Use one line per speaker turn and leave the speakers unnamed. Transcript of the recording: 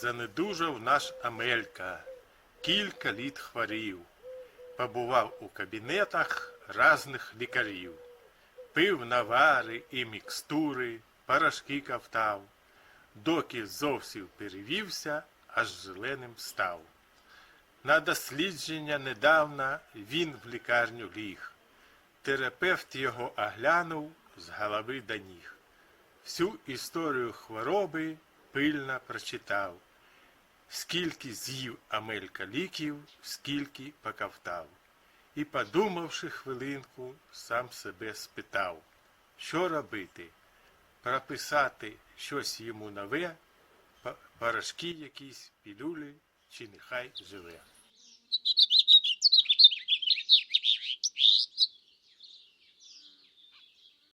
занедужав наш Амелька, кілька літ хворів, побував у кабінетах разних лікарів, пив навари і мікстури, порошки ковтав, доки зовсім перевівся, аж зеленим став. На дослідження недавно він в лікарню ліг. Терапевт його оглянув з голови до ніг. Всю історію хвороби пильно прочитав. Скільки з'їв Амелька ліків, скільки покавтав. І, подумавши хвилинку, сам себе спитав, що робити? Прописати щось йому нове, по- порошки якісь, пілюлі, чи нехай живе.